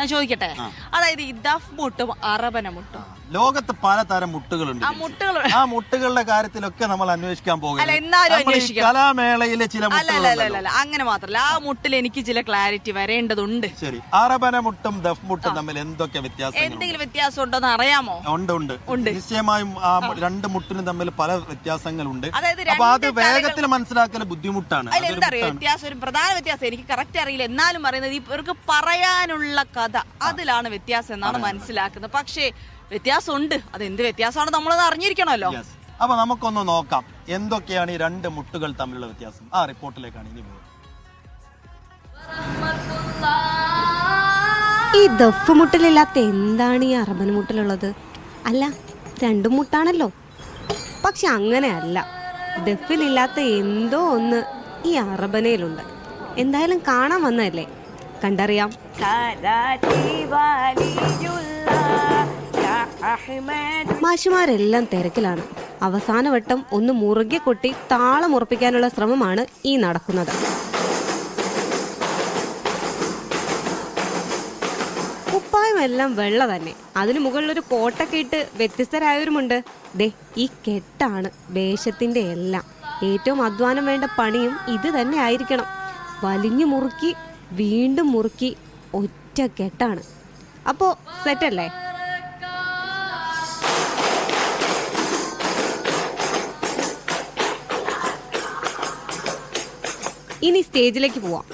ഞാൻ ചോദിക്കട്ടെ? അതായത് ഇദാഫ് ദഫ് മുട്ടും അറബന മുട്ടും. ലോകത്ത് പലതരം മുട്ടുകളുണ്ട് ആ മുട്ടുകളുടെ കാര്യത്തിലൊക്കെ നമ്മൾ അന്വേഷിക്കാൻ പോകുന്നത്. കലാമേളയിലെ ചില അങ്ങനെ മാത്രല്ല ആ മുട്ടിൽ എനിക്ക് ചില ക്ലാരിറ്റി വരേണ്ടതുണ്ട്. ശരി. അറബന മുട്ടും ദഫ് മുട്ടും തമ്മിൽ എന്തൊക്കെ വ്യത്യാസം എന്തെങ്കിലും വ്യത്യാസം ഉണ്ടോ എന്ന് അറിയാമോ? ഉണ്ട് ഉണ്ട്. നിശ്ചയമായും ആ രണ്ട് മുട്ടിനും തമ്മിൽ പല വ്യത്യാസങ്ങളുണ്ട്. അപ്പൊ അത് വേഗത്തിൽ മനസ്സിലാക്കൽ ബുദ്ധിമുട്ടാണ്. വ്യത്യാസം ഒരു പ്രധാന വ്യത്യാസം. എനിക്ക് കറക്റ്റ് അറിയില്ല. എന്നാലും പറയുന്നത് ഇവർക്ക് പറയാനുള്ള കഥ അതിലാണ് വ്യത്യാസം എന്നാണ് മനസ്സിലാക്കുന്നത്. പക്ഷേ വ്യത്യാസം ഉണ്ട് അത് എന്ത് വ്യത്യാസമാണ് നമ്മളത് അറിഞ്ഞിരിക്കണമല്ലോ. അപ്പൊ നമുക്കൊന്ന് നോക്കാം. എന്തൊക്കെയാണ് ഈ രണ്ട് മുട്ടുകൾ തമ്മിലുള്ള വ്യത്യാസം? ആ റിപ്പോർട്ടിലേക്കാണ് ഇനി പോകുന്നത് ഈ ദഫ് മുട്ടിലില്ലാത്ത എന്താണ് ഈ അറബൻ മുട്ടിലുള്ളത്? അല്ല രണ്ടും മുട്ടാണല്ലോ. പക്ഷെ അങ്ങനെയല്ല. ദഫിലില്ലാത്ത എന്തോ ഒന്ന് ഈ അറബനയിലുണ്ട്. എന്തായാലും കാണാൻ വന്നതല്ലേ? കണ്ടറിയാം. മാഷുമാരെല്ലാം തിരക്കിലാണ്. അവസാന വട്ടം ഒന്ന് മുറുകെ കൊട്ടി താളമുറപ്പിക്കാനുള്ള ശ്രമമാണ് ഈ നടക്കുന്നത്. കുപ്പായമെല്ലാം വെള്ള തന്നെ. അതിനു മുകളിൽ ഒരു കോട്ടൊക്കെ ഇട്ട് വ്യത്യസ്തരായവരുമുണ്ട്. ദേ ഈ കെട്ടാണ് വേഷത്തിന്റെ എല്ലാം. ഏറ്റവും അധ്വാനം വേണ്ട പണിയും ഇത് തന്നെ ആയിരിക്കണം. വലിഞ്ഞു മുറുക്കി വീണ്ടും മുറുക്കി ഒറ്റ കെട്ടാണ്. അപ്പോ സെറ്റല്ലേ ഇനി സ്റ്റേജിലേക്ക് പോവാം.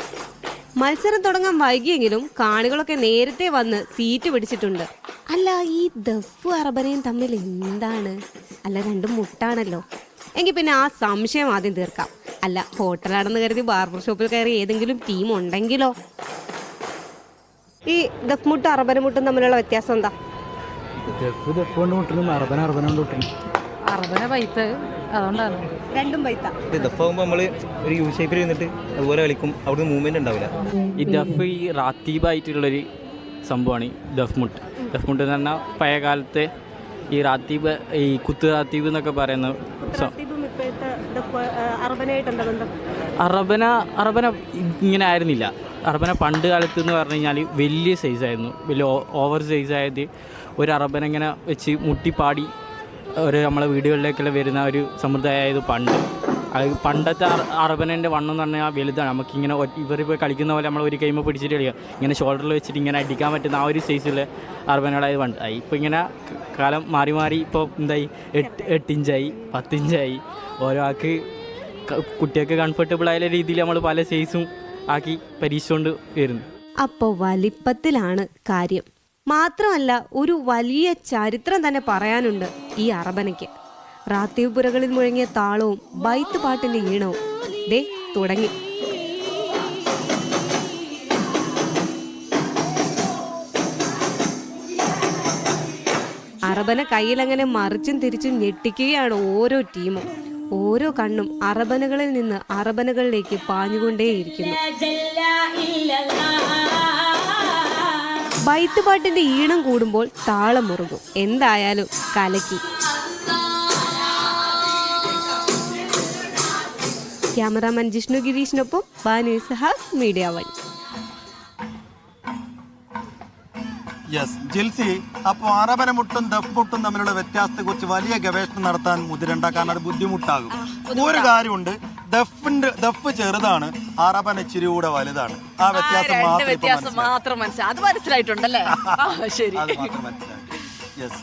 മത്സരം തുടങ്ങാൻ വൈകിയെങ്കിലും കാണികളൊക്കെ നേരത്തെ വന്ന് സീറ്റ് പിടിച്ചിട്ടുണ്ട്. അല്ല ഈ ദഫു അറബനയും തമ്മിൽ എന്താണ്? അല്ല രണ്ടും മുട്ടാണല്ലോ. എങ്കിൽ പിന്നെ ആ സംശയം ആദ്യം തീർക്കാം. അല്ല ഹോട്ടലാണെന്ന് കരുതി ബാർബർ ഷോപ്പിൽ കയറി ഏതെങ്കിലും ടീം ഉണ്ടെങ്കിലോ? ഈ ദഫ് മുട്ടും അറബന മുട്ടും തമ്മിലുള്ള വ്യത്യാസം എന്താ? അറബന അറബന അതുകൊണ്ടാണ്. രണ്ടും പൈത്ത. ദഫാകുമ്പോൾ നമ്മൾ ഒരു യു ഷേപ്പിൽ ഇരുന്നിട്ട് അതുപോലെ കളിക്കും. അവിടുന്ന് മൂവ്മെന്റ് ഉണ്ടാവില്ല. ഈ ദഫ് ഈ റാത്തീബായിട്ടുള്ളൊരു സംഭവമാണ് ഈ ദഫ് മുട്ട് ദഫ് മുട്ട് എന്ന് പറഞ്ഞാൽ പഴയ കാലത്തെ ഈ റാത്തീബ് ഈ കുത്ത് റാത്തീബ് എന്നൊക്കെ പറയുന്ന അറബന അറബന ഇങ്ങനെ ആയിരുന്നില്ല. അറബന പണ്ട് കാലത്ത് എന്ന് പറഞ്ഞു കഴിഞ്ഞാൽ വലിയ സൈസായിരുന്നു വലിയ ഓവർ സൈസായത് ഒരു അറബന ഇങ്ങനെ വെച്ച് മുട്ടിപ്പാടി ഒരു നമ്മളെ വീടുകളിലേക്കെല്ലാം വരുന്ന ഒരു സമ്പ്രദായമായത് പണ്ട്. അത് പണ്ടത്തെ അറ- അറബനന്റെ വണ്ണം എന്ന് പറഞ്ഞാൽ വലുതാണ്. നമുക്കിങ്ങനെ ഇവരിപ്പോൾ കളിക്കുന്ന പോലെ നമ്മൾ ഒരു കൈമ പിടിച്ചിട്ട് കളിക്കുക ഇങ്ങനെ ഷോൾഡറിൽ വെച്ചിട്ട് ഇങ്ങനെ അടിക്കാൻ പറ്റുന്ന ആ ഒരു സൈസിലെ അറബനോടായത് പണ്ട്. ഇപ്പോൾ ഇങ്ങനെ കാലം മാറി മാറി ഇപ്പോൾ എന്തായി? എട്ട് എട്ടിഞ്ചായി പത്തിഞ്ചായി. ഓരോ ആൾക്ക് കുട്ടികൾക്ക് കംഫർട്ടബിൾ ആയ രീതിയിൽ നമ്മൾ പല സൈസും ആക്കി പരീക്ഷിച്ചുകൊണ്ട് വരുന്നു. അപ്പോൾ വലിപ്പത്തിലാണ് കാര്യം. മാത്രമല്ല ഒരു വലിയ ചരിത്രം തന്നെ പറയാനുണ്ട് ഈ അറബനയ്ക്ക്. റാത്തീവ് പുരകളിൽ മുഴങ്ങിയ താളവും ബൈത്ത് പാട്ടിന്റെ ഈണവും. ദേ തുടങ്ങി. അറബന കയ്യിലങ്ങനെ മറിച്ചും തിരിച്ചും ഞെട്ടിക്കുകയാണ് ഓരോ ടീമും. ഓരോ കണ്ണും അറബനകളിൽ നിന്ന് അറബനകളിലേക്ക് പാഞ്ഞുകൊണ്ടേയിരിക്കുന്നു. ബൈത്ത് പാട്ടിന്റെ ഈണം കൂടുമ്പോൾ താളം മുറുകും. എന്തായാലും കലക്കി. Cameraman Jishnu ഗിരീഷിനൊപ്പം Banu Isahaq media one. Yes Jilsy അപ്പോൾ അറബന മുട്ടും ദഫ് മുട്ടും തമ്മിലുള്ള വ്യത്യാസത്തെ കുറിച്ച് വലിയ ഗവേഷണം നടത്താൻ മുതിരണ്ട. കാരണം അത് ബുദ്ധിമുട്ടാകും. ഒരു കാര്യമുണ്ട് ദഫിന്റെ ദഫ് ചെറുതാണ് അറബൻ ഇച്ചിരി കൂടെ വലുതാണ്. ആ വ്യത്യാസം മാത്രം ഇപ്പൊ വ്യത്യാസം മനസ്സിലായി. മാത്രം മനസ്സിലായി. അത് മനസ്സിലായിട്ടുണ്ടല്ലേ? ആ, ശരി. അത് മാത്രം യെസ്